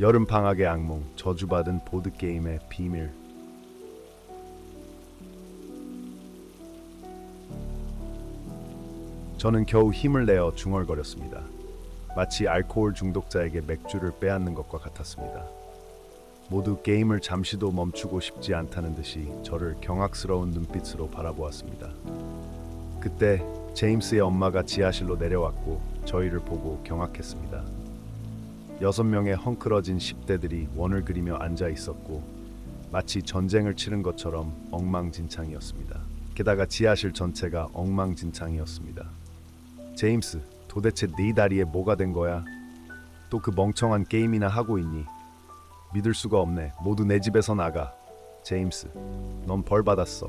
여름 방학의 악몽, 저주받은 보드 게임의 비밀. 저는 겨우 힘을 내어 중얼거렸습니다. 마치 알코올 중독자에게 맥주를 빼앗는 것과 같았습니다. 모두 게임을 잠시도 멈추고 싶지 않다는 듯이 저를 경악스러운 눈빛으로 바라보았습니다. 그때 제임스의 엄마가 지하실로 내려왔고 저희를 보고 경악했습니다. 여섯 명의 헝클어진 10대들이 원을 그리며 앉아 있었고 마치 전쟁을 치른 것처럼 엉망진창이었습니다. 게다가 지하실 전체가 엉망진창이었습니다. 제임스, 도대체 네 다리에 뭐가 된 거야? 또 그 멍청한 게임이나 하고 있니? 믿을 수가 없네. 모두 내 집에서 나가. 제임스, 넌 벌 받았어.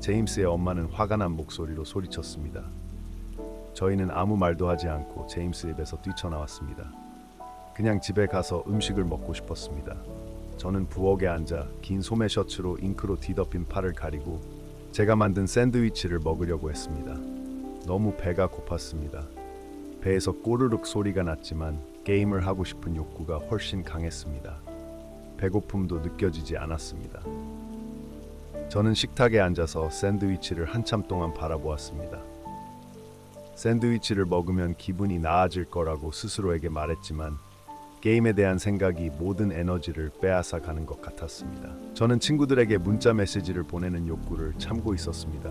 제임스의 엄마는 화가 난 목소리로 소리쳤습니다. 저희는 아무 말도 하지 않고 제임스 입에서 뛰쳐나왔습니다. 그냥 집에 가서 음식을 먹고 싶었습니다. 저는 부엌에 앉아 긴 소매 셔츠로 잉크로 뒤덮인 팔을 가리고 제가 만든 샌드위치를 먹으려고 했습니다. 너무 배가 고팠습니다. 배에서 꼬르륵 소리가 났지만 게임을 하고 싶은 욕구가 훨씬 강했습니다. 배고픔도 느껴지지 않았습니다. 저는 식탁에 앉아서 샌드위치를 한참 동안 바라보았습니다. 샌드위치를 먹으면 기분이 나아질 거라고 스스로에게 말했지만 게임에 대한 생각이 모든 에너지를 빼앗아 가는 것 같았습니다. 저는 친구들에게 문자 메시지를 보내는 욕구를 참고 있었습니다.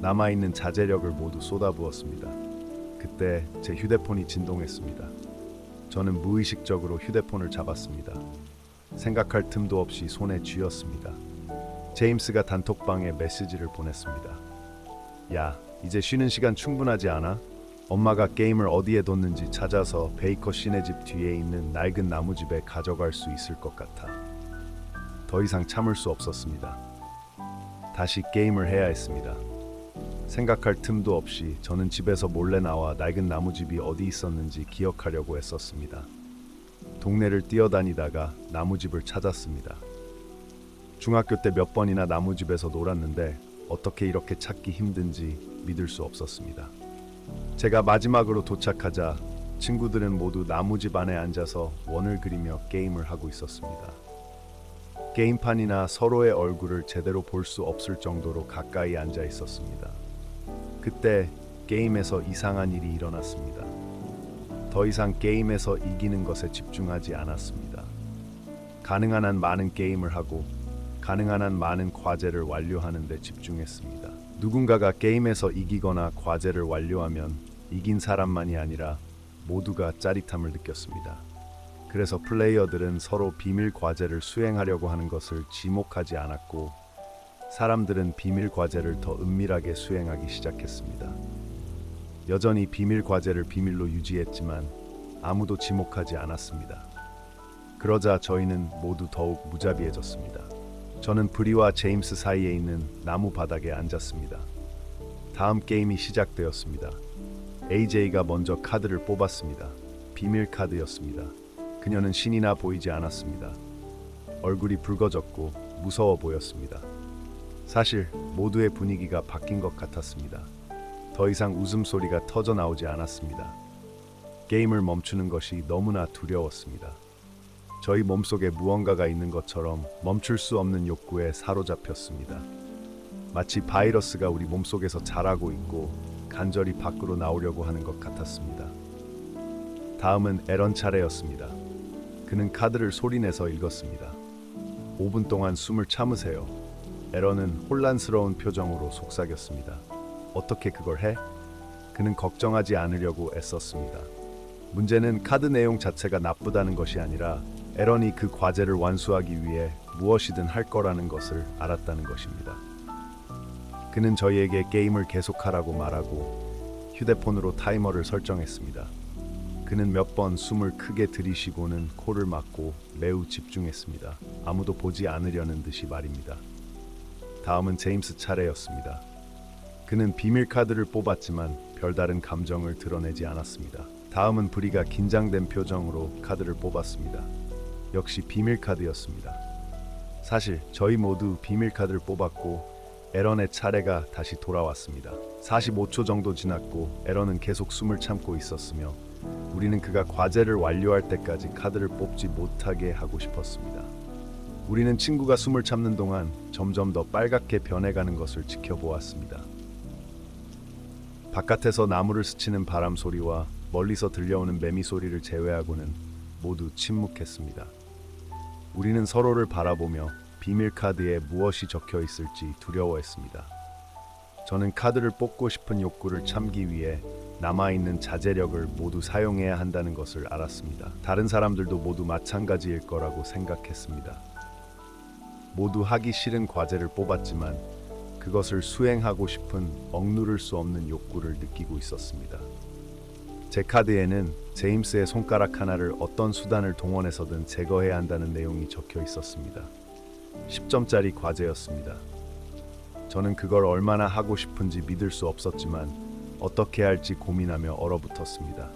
남아있는 자제력을 모두 쏟아부었습니다. 그때 제 휴대폰이 진동했습니다. 저는 무의식적으로 휴대폰을 잡았습니다. 생각할 틈도 없이 손에 쥐었습니다. 제임스가 단톡방에 메시지를 보냈습니다. 야, 이제 쉬는 시간 충분하지 않아? 엄마가 게임을 어디에 뒀는지 찾아서 베이커 씨네 집 뒤에 있는 낡은 나무집에 가져갈 수 있을 것 같아. 더 이상 참을 수 없었습니다. 다시 게임을 해야 했습니다. 생각할 틈도 없이 저는 집에서 몰래 나와 낡은 나무집이 어디 있었는지 기억하려고 했었습니다. 동네를 뛰어다니다가 나무집을 찾았습니다. 중학교 때 몇 번이나 나무집에서 놀았는데 어떻게 이렇게 찾기 힘든지 믿을 수 없었습니다. 제가 마지막으로 도착하자 친구들은 모두 나무집 안에 앉아서 원을 그리며 게임을 하고 있었습니다. 게임판이나 서로의 얼굴을 제대로 볼 수 없을 정도로 가까이 앉아 있었습니다. 그때 게임에서 이상한 일이 일어났습니다. 더 이상 게임에서 이기는 것에 집중하지 않았습니다. 가능한 한 많은 게임을 하고 가능한 한 많은 과제를 완료하는 데 집중했습니다. 누군가가 게임에서 이기거나 과제를 완료하면 이긴 사람만이 아니라 모두가 짜릿함을 느꼈습니다. 그래서 플레이어들은 서로 비밀 과제를 수행하려고 하는 것을 지목하지 않았고 사람들은 비밀 과제를 더 은밀하게 수행하기 시작했습니다. 여전히 비밀 과제를 비밀로 유지했지만 아무도 지목하지 않았습니다. 그러자 저희는 모두 더욱 무자비해졌습니다. 저는 브리와 제임스 사이에 있는 나무 바닥에 앉았습니다. 다음 게임이 시작되었습니다. AJ가 먼저 카드를 뽑았습니다. 비밀 카드였습니다. 그녀는 신이나 보이지 않았습니다. 얼굴이 붉어졌고 무서워 보였습니다. 사실 모두의 분위기가 바뀐 것 같았습니다. 더 이상 웃음소리가 터져 나오지 않았습니다. 게임을 멈추는 것이 너무나 두려웠습니다. 저희 몸속에 무언가가 있는 것처럼 멈출 수 없는 욕구에 사로잡혔습니다. 마치 바이러스가 우리 몸속에서 자라고 있고 간절히 밖으로 나오려고 하는 것 같았습니다. 다음은 에런 차례였습니다. 그는 카드를 소리내서 읽었습니다. 5분 동안 숨을 참으세요. 에런은 혼란스러운 표정으로 속삭였습니다. 어떻게 그걸 해? 그는 걱정하지 않으려고 애썼습니다. 문제는 카드 내용 자체가 나쁘다는 것이 아니라 에런이 그 과제를 완수하기 위해 무엇이든 할 거라는 것을 알았다는 것입니다. 그는 저희에게 게임을 계속하라고 말하고 휴대폰으로 타이머를 설정했습니다. 그는 몇 번 숨을 크게 들이쉬고는 코를 막고 매우 집중했습니다. 아무도 보지 않으려는 듯이 말입니다. 다음은 제임스 차례였습니다. 그는 비밀 카드를 뽑았지만 별다른 감정을 드러내지 않았습니다. 다음은 브리가 긴장된 표정으로 카드를 뽑았습니다. 역시 비밀 카드였습니다. 사실 저희 모두 비밀 카드를 뽑았고 에런의 차례가 다시 돌아왔습니다. 45초 정도 지났고 에런은 계속 숨을 참고 있었으며 우리는 그가 과제를 완료할 때까지 카드를 뽑지 못하게 하고 싶었습니다. 우리는 친구가 숨을 참는 동안 점점 더 빨갛게 변해가는 것을 지켜보았습니다. 바깥에서 나무를 스치는 바람 소리와 멀리서 들려오는 매미 소리를 제외하고는 모두 침묵했습니다. 우리는 서로를 바라보며 비밀 카드에 무엇이 적혀 있을지 두려워했습니다. 저는 카드를 뽑고 싶은 욕구를 참기 위해 남아있는 자제력을 모두 사용해야 한다는 것을 알았습니다. 다른 사람들도 모두 마찬가지일 거라고 생각했습니다. 모두 하기 싫은 과제를 뽑았지만 그것을 수행하고 싶은 억누를 수 없는 욕구를 느끼고 있었습니다. 제 카드에는 제임스의 손가락 하나를 어떤 수단을 동원해서든 제거해야 한다는 내용이 적혀 있었습니다. 10점짜리 과제였습니다. 저는 그걸 얼마나 하고 싶은지 믿을 수 없었지만 어떻게 할지 고민하며 얼어붙었습니다.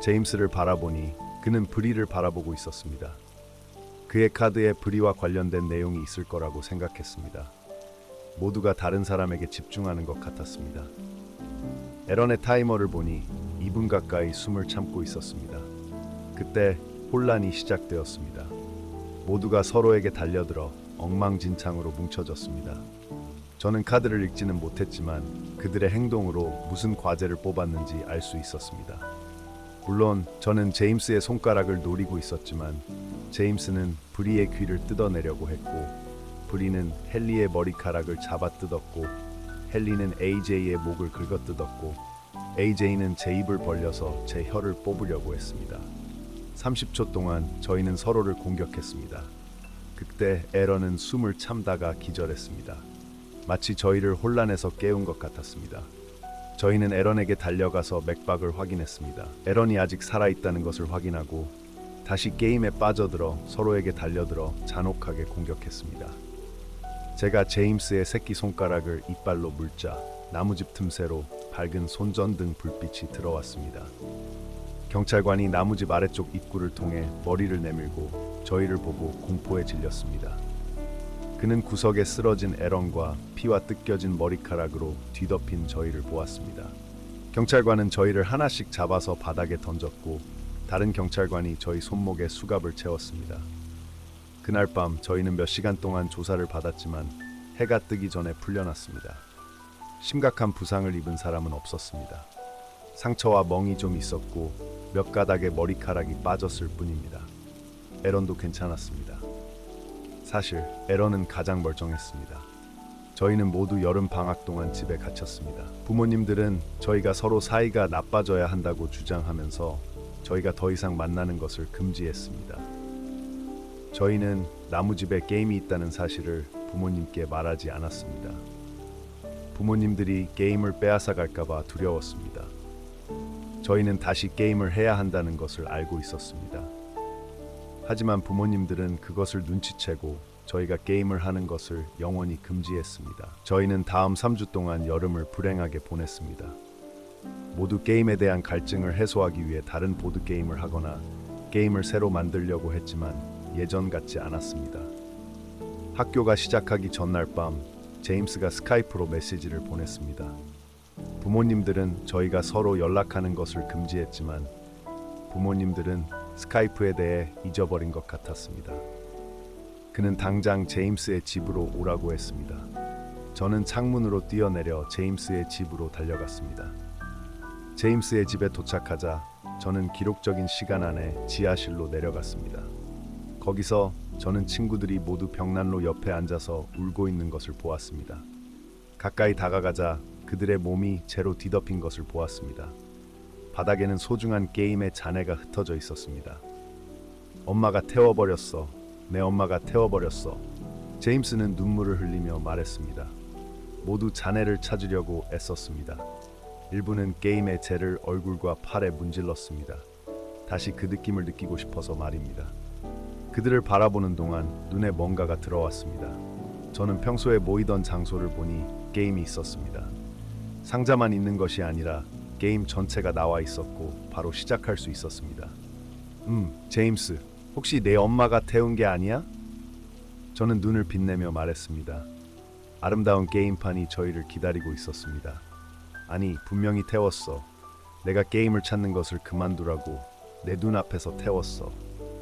제임스를 바라보니 그는 브리를 바라보고 있었습니다. 그의 카드에 브리와 관련된 내용이 있을 거라고 생각했습니다. 모두가 다른 사람에게 집중하는 것 같았습니다. 에런의 타이머를 보니 2분 가까이 숨을 참고 있었습니다. 그때 혼란이 시작되었습니다. 모두가 서로에게 달려들어 엉망진창으로 뭉쳐졌습니다. 저는 카드를 읽지는 못했지만 그들의 행동으로 무슨 과제를 뽑았는지 알 수 있었습니다. 물론 저는 제임스의 손가락을 노리고 있었지만 제임스는 브리의 귀를 뜯어내려고 했고 브리는 헨리의 머리카락을 잡아 뜯었고 헨리는 AJ의 목을 긁어 뜯었고 AJ는 제 입을 벌려서 제 혀를 뽑으려고 했습니다. 30초 동안 저희는 서로를 공격했습니다. 그때 에런은 숨을 참다가 기절했습니다. 마치 저희를 혼란에서 깨운 것 같았습니다. 저희는 에런에게 달려가서 맥박을 확인했습니다. 에런이 아직 살아있다는 것을 확인하고 다시 게임에 빠져들어 서로에게 달려들어 잔혹하게 공격했습니다. 제가 제임스의 새끼 손가락을 이빨로 물자 나무집 틈새로 밝은 손전등 불빛이 들어왔습니다. 경찰관이 나무집 아래쪽 입구를 통해 머리를 내밀고 저희를 보고 공포에 질렸습니다. 그는 구석에 쓰러진 에런과 피와 뜯겨진 머리카락으로 뒤덮인 저희를 보았습니다. 경찰관은 저희를 하나씩 잡아서 바닥에 던졌고 다른 경찰관이 저희 손목에 수갑을 채웠습니다. 그날 밤 저희는 몇 시간 동안 조사를 받았지만 해가 뜨기 전에 풀려났습니다. 심각한 부상을 입은 사람은 없었습니다. 상처와 멍이 좀 있었고 몇 가닥의 머리카락이 빠졌을 뿐입니다. 에런도 괜찮았습니다. 사실 에런은 가장 멀쩡했습니다. 저희는 모두 여름 방학 동안 집에 갇혔습니다. 부모님들은 저희가 서로 사이가 나빠져야 한다고 주장하면서 저희가 더 이상 만나는 것을 금지했습니다. 저희는 나무집에 게임이 있다는 사실을 부모님께 말하지 않았습니다. 부모님들이 게임을 빼앗아 갈까봐 두려웠습니다. 저희는 다시 게임을 해야 한다는 것을 알고 있었습니다. 하지만 부모님들은 그것을 눈치채고 저희가 게임을 하는 것을 영원히 금지했습니다. 저희는 다음 3주 동안 여름을 불행하게 보냈습니다. 모두 게임에 대한 갈증을 해소하기 위해 다른 보드 게임을 하거나 게임을 새로 만들려고 했지만 예전 같지 않았습니다. 학교가 시작하기 전날 밤 제임스가 스카이프로 메시지를 보냈습니다. 부모님들은 저희가 서로 연락하는 것을 금지했지만 부모님들은 스카이프에 대해 잊어버린 것 같았습니다. 그는 당장 제임스의 집으로 오라고 했습니다. 저는 창문으로 뛰어내려 제임스의 집으로 달려갔습니다. 제임스의 집에 도착하자 저는 기록적인 시간 안에 지하실로 내려갔습니다. 거기서 저는 친구들이 모두 벽난로 옆에 앉아서 울고 있는 것을 보았습니다. 가까이 다가가자 그들의 몸이 채로 뒤덮인 것을 보았습니다. 바닥에는 소중한 게임의 잔해가 흩어져 있었습니다. 엄마가 태워버렸어. 내 엄마가 태워버렸어. 제임스는 눈물을 흘리며 말했습니다. 모두 잔해를 찾으려고 애썼습니다. 일부는 게임의 재를 얼굴과 팔에 문질렀습니다. 다시 그 느낌을 느끼고 싶어서 말입니다. 그들을 바라보는 동안 눈에 뭔가가 들어왔습니다. 저는 평소에 모이던 장소를 보니 게임이 있었습니다. 상자만 있는 것이 아니라 게임 전체가 나와 있었고 바로 시작할 수 있었습니다. 음, 제임스, 혹시 내 엄마가 태운 게 아니야? 저는 눈을 빛내며 말했습니다. 아름다운 게임판이 저희를 기다리고 있었습니다. 아니, 분명히 태웠어. 내가 게임을 찾는 것을 그만두라고 내 눈앞에서 태웠어.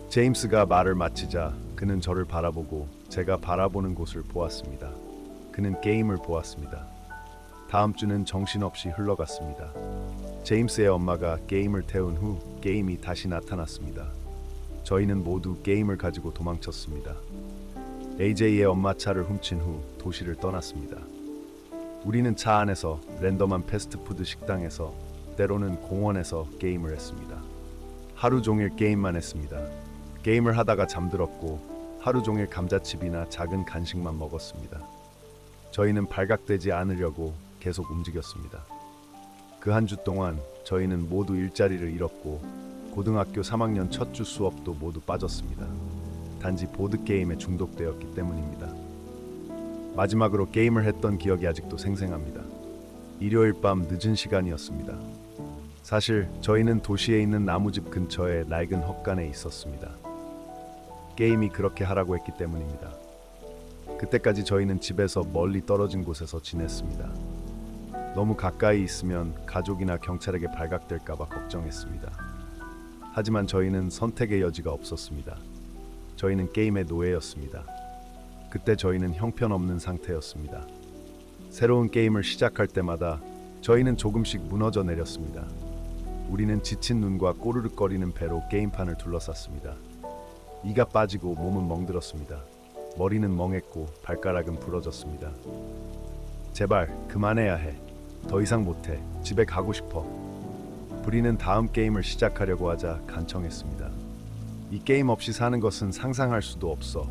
제임스가 말을 마치자 그는 저를 바라보고 제가 바라보는 곳을 보았습니다. 그는 게임을 보았습니다. 다음 주는 정신없이 흘러갔습니다. 제임스의 엄마가 게임을 태운 후 게임이 다시 나타났습니다. 저희는 모두 게임을 가지고 도망쳤습니다. AJ의 엄마 차를 훔친 후 도시를 떠났습니다. 우리는 차 안에서 랜덤한 패스트푸드 식당에서 때로는 공원에서 게임을 했습니다. 하루 종일 게임만 했습니다. 게임을 하다가 잠들었고 하루 종일 감자칩이나 작은 간식만 먹었습니다. 저희는 발각되지 않으려고 계속 움직였습니다. 그 한 주 동안 저희는 모두 일자리를 잃었고 고등학교 3학년 첫 주 수업도 모두 빠졌습니다. 단지 보드 게임에 중독되었기 때문입니다. 마지막으로 게임을 했던 기억이 아직도 생생합니다. 일요일 밤 늦은 시간이었습니다. 사실 저희는 도시에 있는 나무집 근처의 낡은 헛간에 있었습니다. 게임이 그렇게 하라고 했기 때문입니다. 그때까지 저희는 집에서 멀리 떨어진 곳에서 지냈습니다. 너무 가까이 있으면 가족이나 경찰에게 발각될까봐 걱정했습니다. 하지만 저희는 선택의 여지가 없었습니다. 저희는 게임의 노예였습니다. 그때 저희는 형편없는 상태였습니다. 새로운 게임을 시작할 때마다 저희는 조금씩 무너져 내렸습니다. 우리는 지친 눈과 꼬르륵거리는 배로 게임판을 둘러쌌습니다. 이가 빠지고 몸은 멍들었습니다. 머리는 멍했고 발가락은 부러졌습니다. 제발 그만해야 해. 더 이상 못해. 집에 가고 싶어. 브리는 다음 게임을 시작하려고 하자 간청했습니다. 이 게임 없이 사는 것은 상상할 수도 없어.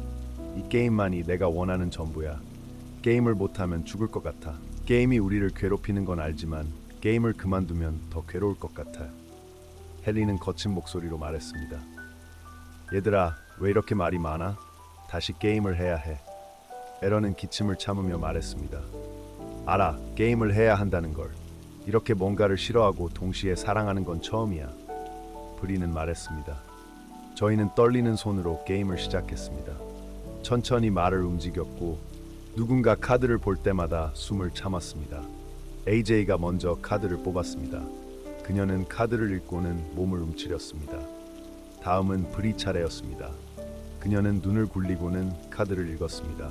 이 게임만이 내가 원하는 전부야. 게임을 못하면 죽을 것 같아. 게임이 우리를 괴롭히는 건 알지만 게임을 그만두면 더 괴로울 것 같아. 헨리는 거친 목소리로 말했습니다. 얘들아, 왜 이렇게 말이 많아? 다시 게임을 해야 해. 에런은 기침을 참으며 말했습니다. 알아, 게임을 해야 한다는 걸. 이렇게 뭔가를 싫어하고 동시에 사랑하는 건 처음이야. 브리는 말했습니다. 저희는 떨리는 손으로 게임을 시작했습니다. 천천히 말을 움직였고 누군가 카드를 볼 때마다 숨을 참았습니다. AJ가 먼저 카드를 뽑았습니다. 그녀는 카드를 읽고는 몸을 움츠렸습니다. 다음은 브리 차례였습니다. 그녀는 눈을 굴리고는 카드를 읽었습니다.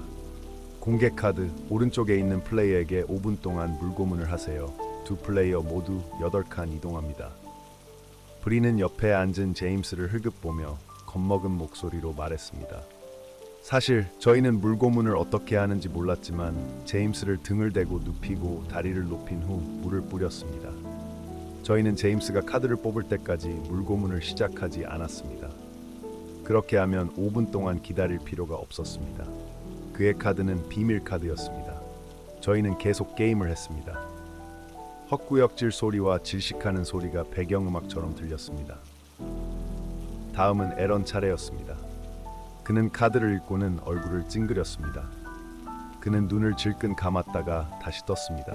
공개 카드 오른쪽에 있는 플레이어에게 5분 동안 물고문을 하세요. 두 플레이어 모두 8칸 이동합니다. 브리는 옆에 앉은 제임스를 흘끗 보며 겁먹은 목소리로 말했습니다. 사실 저희는 물고문을 어떻게 하는지 몰랐지만 제임스를 등을 대고 눕히고 다리를 높인 후 물을 뿌렸습니다. 저희는 제임스가 카드를 뽑을 때까지 물고문을 시작하지 않았습니다. 그렇게 하면 5분 동안 기다릴 필요가 없었습니다. 그의 카드는 비밀 카드였습니다. 저희는 계속 게임을 했습니다. 헛구역질 소리와 질식하는 소리가 배경음악처럼 들렸습니다. 다음은 에런 차례였습니다. 그는 카드를 읽고는 얼굴을 찡그렸습니다. 그는 눈을 질끈 감았다가 다시 떴습니다.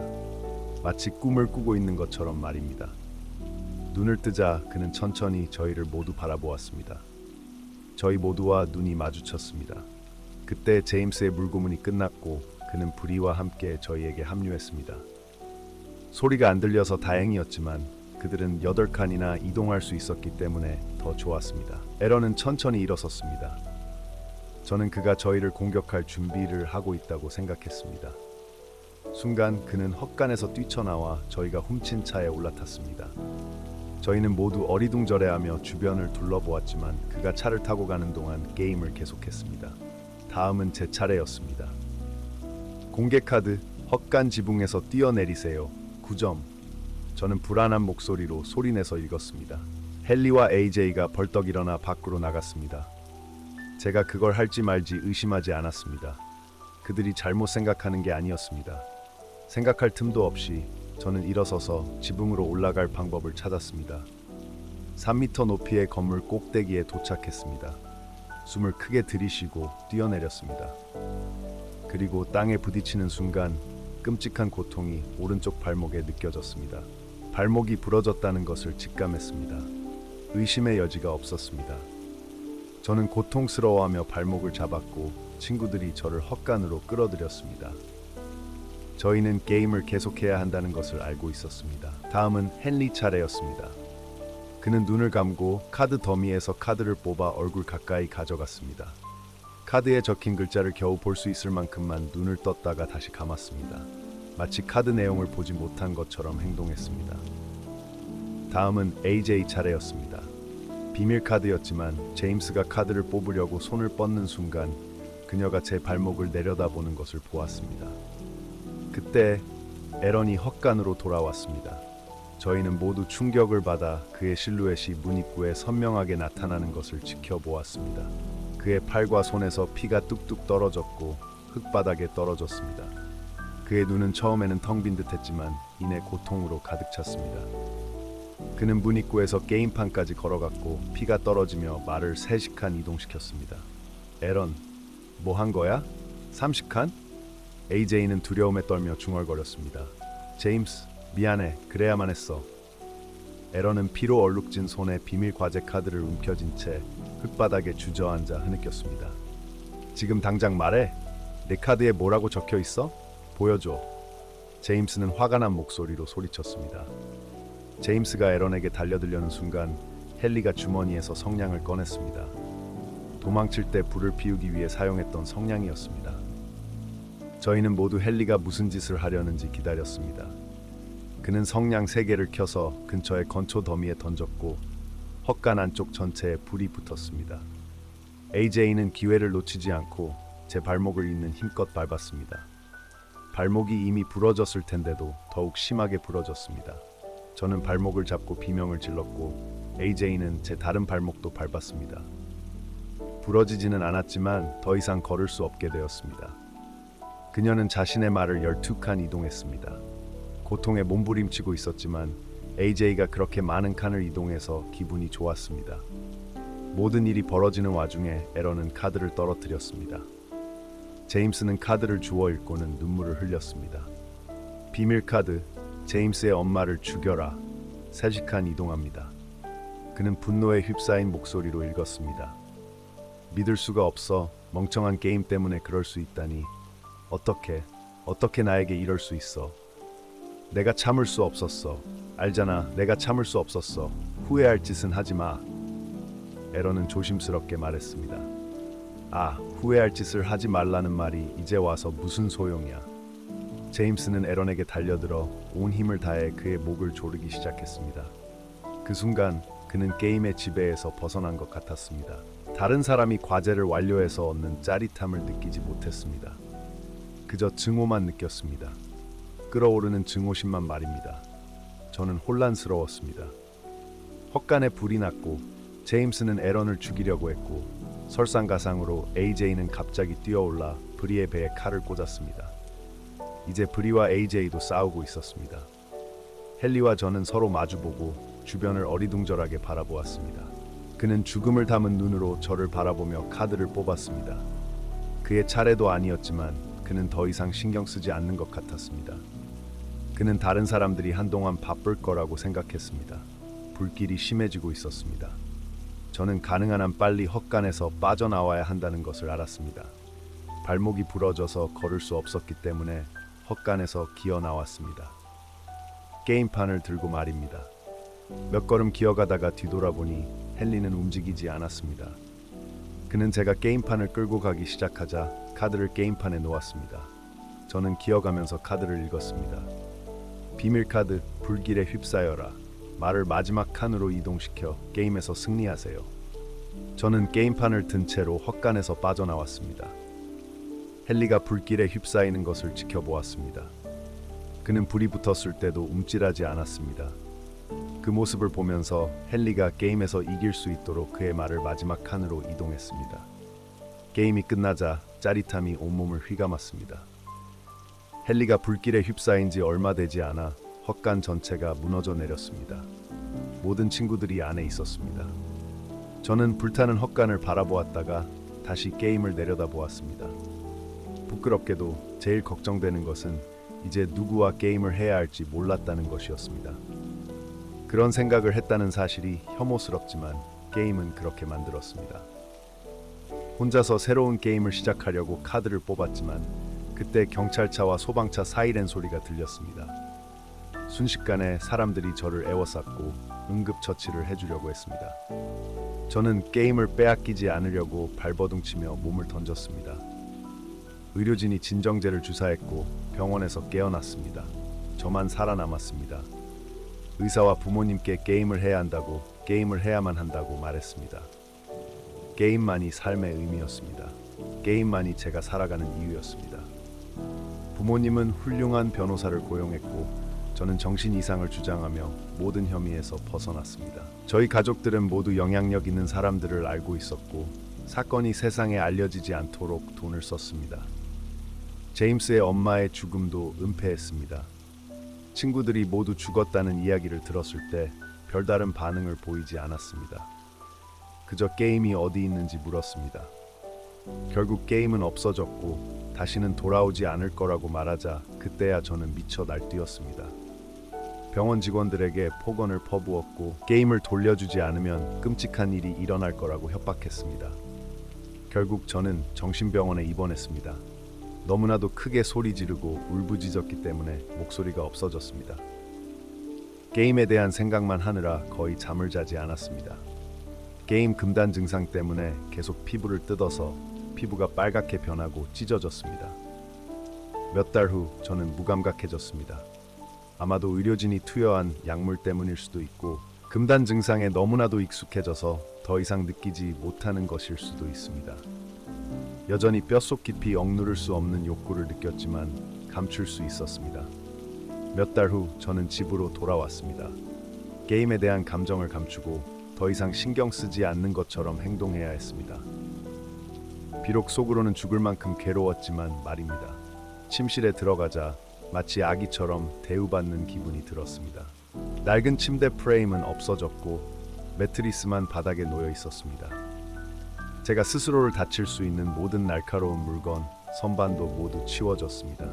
마치 꿈을 꾸고 있는 것처럼 말입니다. 눈을 뜨자 그는 천천히 저희를 모두 바라보았습니다. 저희 모두와 눈이 마주쳤습니다. 그때 제임스의 물고문이 끝났고 그는 브리와 함께 저희에게 합류했습니다. 소리가 안 들려서 다행이었지만 그들은 여덟 칸이나 이동할 수 있었기 때문에 더 좋았습니다. 에런은 천천히 일어섰습니다. 저는 그가 저희를 공격할 준비를 하고 있다고 생각했습니다. 순간 그는 헛간에서 뛰쳐나와 저희가 훔친 차에 올라탔습니다. 저희는 모두 어리둥절해하며 주변을 둘러보았지만 그가 차를 타고 가는 동안 게임을 계속했습니다. 다음은 제 차례였습니다. 공개 카드 헛간 지붕에서 뛰어내리세요. 9점. 저는 불안한 목소리로 소리내서 읽었습니다. 헨리와 AJ가 벌떡 일어나 밖으로 나갔습니다. 제가 그걸 할지 말지 의심하지 않았습니다. 그들이 잘못 생각하는 게 아니었습니다. 생각할 틈도 없이 저는 일어서서 지붕으로 올라갈 방법을 찾았습니다. 3미터 높이의 건물 꼭대기에 도착했습니다. 숨을 크게 들이쉬고 뛰어내렸습니다. 그리고 땅에 부딪히는 순간 끔찍한 고통이 오른쪽 발목에 느껴졌습니다. 발목이 부러졌다는 것을 직감했습니다. 의심의 여지가 없었습니다. 저는 고통스러워하며 발목을 잡았고 친구들이 저를 헛간으로 끌어들였습니다. 저희는 게임을 계속해야 한다는 것을 알고 있었습니다. 다음은 헨리 차례였습니다. 그는 눈을 감고 카드 더미에서 카드를 뽑아 얼굴 가까이 가져갔습니다. 카드에 적힌 글자를 겨우 볼 수 있을 만큼만 눈을 떴다가 다시 감았습니다. 마치 카드 내용을 보지 못한 것처럼 행동했습니다. 다음은 AJ 차례였습니다. 비밀 카드였지만 제임스가 카드를 뽑으려고 손을 뻗는 순간 그녀가 제 발목을 내려다보는 것을 보았습니다. 그때 에런이 헛간으로 돌아왔습니다. 저희는 모두 충격을 받아 그의 실루엣이 문 입구에 선명하게 나타나는 것을 지켜보았습니다. 그의 팔과 손에서 피가 뚝뚝 떨어졌고 흙바닥에 떨어졌습니다. 그의 눈은 처음에는 텅 빈 듯했지만 이내 고통으로 가득 찼습니다. 그는 문 입구에서 게임판까지 걸어갔고 피가 떨어지며 말을 3시간 이동시켰습니다. 에런, 뭐 한 거야? 30칸? AJ는 두려움에 떨며 중얼거렸습니다. 제임스, 미안해. 그래야만 했어. 에런은 피로 얼룩진 손에 비밀 과제 카드를 움켜쥔 채 흙바닥에 주저앉아 흐느꼈습니다. 지금 당장 말해. 내 카드에 뭐라고 적혀 있어? 보여줘. 제임스는 화가 난 목소리로 소리쳤습니다. 제임스가 에런에게 달려들려는 순간 헨리가 주머니에서 성냥을 꺼냈습니다. 도망칠 때 불을 피우기 위해 사용했던 성냥이었습니다. 저희는 모두 헨리가 무슨 짓을 하려는지 기다렸습니다. 그는 성냥 세 개를 켜서 근처의 건초 더미에 던졌고 헛간 안쪽 전체에 불이 붙었습니다. AJ는 기회를 놓치지 않고 제 발목을 잇는 힘껏 밟았습니다. 발목이 이미 부러졌을 텐데도 더욱 심하게 부러졌습니다. 저는 발목을 잡고 비명을 질렀고 AJ는 제 다른 발목도 밟았습니다. 부러지지는 않았지만 더 이상 걸을 수 없게 되었습니다. 그녀는 자신의 말을 12칸 이동했습니다. 고통에 몸부림치고 있었지만 AJ가 그렇게 많은 칸을 이동해서 기분이 좋았습니다. 모든 일이 벌어지는 와중에 에런은 카드를 떨어뜨렸습니다. 제임스는 카드를 주워 읽고는 눈물을 흘렸습니다. 비밀 카드 제임스의 엄마를 죽여라. 3시간 이동합니다. 그는 분노에 휩싸인 목소리로 읽었습니다. 믿을 수가 없어 멍청한 게임 때문에 그럴 수 있다니 어떻게 어떻게 나에게 이럴 수 있어? 내가 참을 수 없었어. 알잖아 내가 참을 수 없었어. 후회할 짓은 하지 마. 에런은 조심스럽게 말했습니다. 아 후회할 짓을 하지 말라는 말이 이제 와서 무슨 소용이야? 제임스는 에런에게 달려들어 온 힘을 다해 그의 목을 조르기 시작했습니다. 그 순간 그는 게임의 지배에서 벗어난 것 같았습니다. 다른 사람이 과제를 완료해서 얻는 짜릿함을 느끼지 못했습니다. 그저 증오만 느꼈습니다. 끓어오르는 증오심만 말입니다. 저는 혼란스러웠습니다. 헛간에 불이 났고 제임스는 에런을 죽이려고 했고 설상가상으로 AJ는 갑자기 뛰어올라 브리의 배에 칼을 꽂았습니다. 이제 브리와 AJ도 싸우고 있었습니다. 헨리와 저는 서로 마주보고 주변을 어리둥절하게 바라보았습니다. 그는 죽음을 담은 눈으로 저를 바라보며 카드를 뽑았습니다. 그의 차례도 아니었지만 그는 더 이상 신경 쓰지 않는 것 같았습니다. 그는 다른 사람들이 한동안 바쁠 거라고 생각했습니다. 불길이 심해지고 있었습니다. 저는 가능한 한 빨리 헛간에서 빠져나와야 한다는 것을 알았습니다. 발목이 부러져서 걸을 수 없었기 때문에 헛간에서 기어 나왔습니다. 게임판을 들고 말입니다. 몇 걸음 기어가다가 뒤돌아보니 헨리는 움직이지 않았습니다. 그는 제가 게임판을 끌고 가기 시작하자 카드를 게임판에 놓았습니다. 저는 기어가면서 카드를 읽었습니다. 비밀 카드 불길에 휩싸여라. 말을 마지막 칸으로 이동시켜 게임에서 승리하세요. 저는 게임판을 든 채로 헛간에서 빠져나왔습니다. 헨리가 불길에 휩싸이는 것을 지켜보았습니다. 그는 불이 붙었을 때도 움찔하지 않았습니다. 그 모습을 보면서 헨리가 게임에서 이길 수 있도록 그의 말을 마지막 칸으로 이동했습니다. 게임이 끝나자 짜릿함이 온몸을 휘감았습니다. 헨리가 불길에 휩싸인 지 얼마 되지 않아 헛간 전체가 무너져 내렸습니다. 모든 친구들이 안에 있었습니다. 저는 불타는 헛간을 바라보았다가 다시 게임을 내려다보았습니다. 부끄럽게도 제일 걱정되는 것은 이제 누구와 게임을 해야 할지 몰랐다는 것이었습니다. 그런 생각을 했다는 사실이 혐오스럽지만 게임은 그렇게 만들었습니다. 혼자서 새로운 게임을 시작하려고 카드를 뽑았지만 그때 경찰차와 소방차 사이렌 소리가 들렸습니다. 순식간에 사람들이 저를 애워쌌고 응급처치를 해주려고 했습니다. 저는 게임을 빼앗기지 않으려고 발버둥치며 몸을 던졌습니다. 의료진이 진정제를 주사했고 병원에서 깨어났습니다. 저만 살아남았습니다. 의사와 부모님께 게임을 해야 한다고 게임을 해야만 한다고 말했습니다. 게임만이 삶의 의미였습니다. 게임만이 제가 살아가는 이유였습니다. 부모님은 훌륭한 변호사를 고용했고 저는 정신 이상을 주장하며 모든 혐의에서 벗어났습니다. 저희 가족들은 모두 영향력 있는 사람들을 알고 있었고 사건이 세상에 알려지지 않도록 돈을 썼습니다. 제임스의 엄마의 죽음도 은폐했습니다. 친구들이 모두 죽었다는 이야기를 들었을 때 별다른 반응을 보이지 않았습니다. 그저 게임이 어디 있는지 물었습니다. 결국 게임은 없어졌고 다시는 돌아오지 않을 거라고 말하자 그때야 저는 미쳐 날뛰었습니다. 병원 직원들에게 폭언을 퍼부었고 게임을 돌려주지 않으면 끔찍한 일이 일어날 거라고 협박했습니다. 결국 저는 정신병원에 입원했습니다. 너무나도 크게 소리 지르고 울부짖었기 때문에 목소리가 없어졌습니다. 게임에 대한 생각만 하느라 거의 잠을 자지 않았습니다. 게임 금단 증상 때문에 계속 피부를 뜯어서 피부가 빨갛게 변하고 찢어졌습니다. 몇 달 후 저는 무감각해졌습니다. 아마도 의료진이 투여한 약물 때문일 수도 있고 금단 증상에 너무나도 익숙해져서 더 이상 느끼지 못하는 것일 수도 있습니다. 여전히 뼛속 깊이 억누를 수 없는 욕구를 느꼈지만 감출 수 있었습니다. 몇 달 후 저는 집으로 돌아왔습니다. 게임에 대한 감정을 감추고 더 이상 신경 쓰지 않는 것처럼 행동해야 했습니다. 비록 속으로는 죽을 만큼 괴로웠지만 말입니다. 침실에 들어가자 마치 아기처럼 대우받는 기분이 들었습니다. 낡은 침대 프레임은 없어졌고 매트리스만 바닥에 놓여 있었습니다. 제가 스스로를 다칠 수 있는 모든 날카로운 물건, 선반도 모두 치워졌습니다.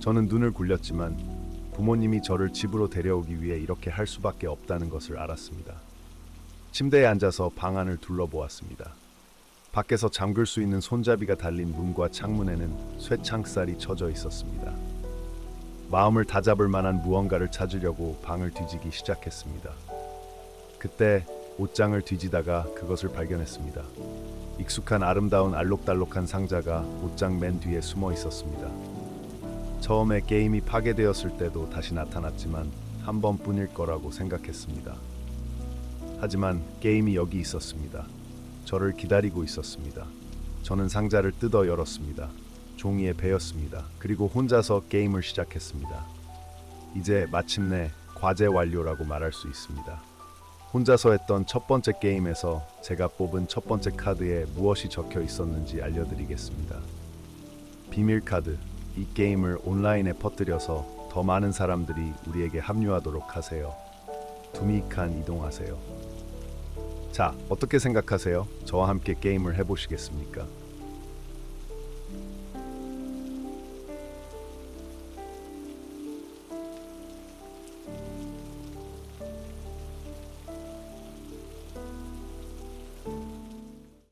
저는 눈을 굴렸지만 부모님이 저를 집으로 데려오기 위해 이렇게 할 수밖에 없다는 것을 알았습니다. 침대에 앉아서 방 안을 둘러보았습니다. 밖에서 잠글 수 있는 손잡이가 달린 문과 창문에는 쇠창살이 쳐져 있었습니다. 마음을 다잡을 만한 무언가를 찾으려고 방을 뒤지기 시작했습니다. 그때 옷장을 뒤지다가 그것을 발견했습니다. 익숙한 아름다운 알록달록한 상자가 옷장 맨 뒤에 숨어 있었습니다. 처음에 게임이 파괴되었을 때도 다시 나타났지만 한 번뿐일 거라고 생각했습니다. 하지만 게임이 여기 있었습니다. 저를 기다리고 있었습니다. 저는 상자를 뜯어 열었습니다. 종이에 베었습니다. 그리고 혼자서 게임을 시작했습니다. 이제 마침내 과제 완료라고 말할 수 있습니다. 혼자서 했던 첫 번째 게임에서 제가 뽑은 첫 번째 카드에 무엇이 적혀 있었는지 알려드리겠습니다. 비밀 카드. 이 게임을 온라인에 퍼뜨려서 더 많은 사람들이 우리에게 합류하도록 하세요. 두미칸 이동하세요. 자, 어떻게 생각하세요? 저와 함께 게임을 해보시겠습니까?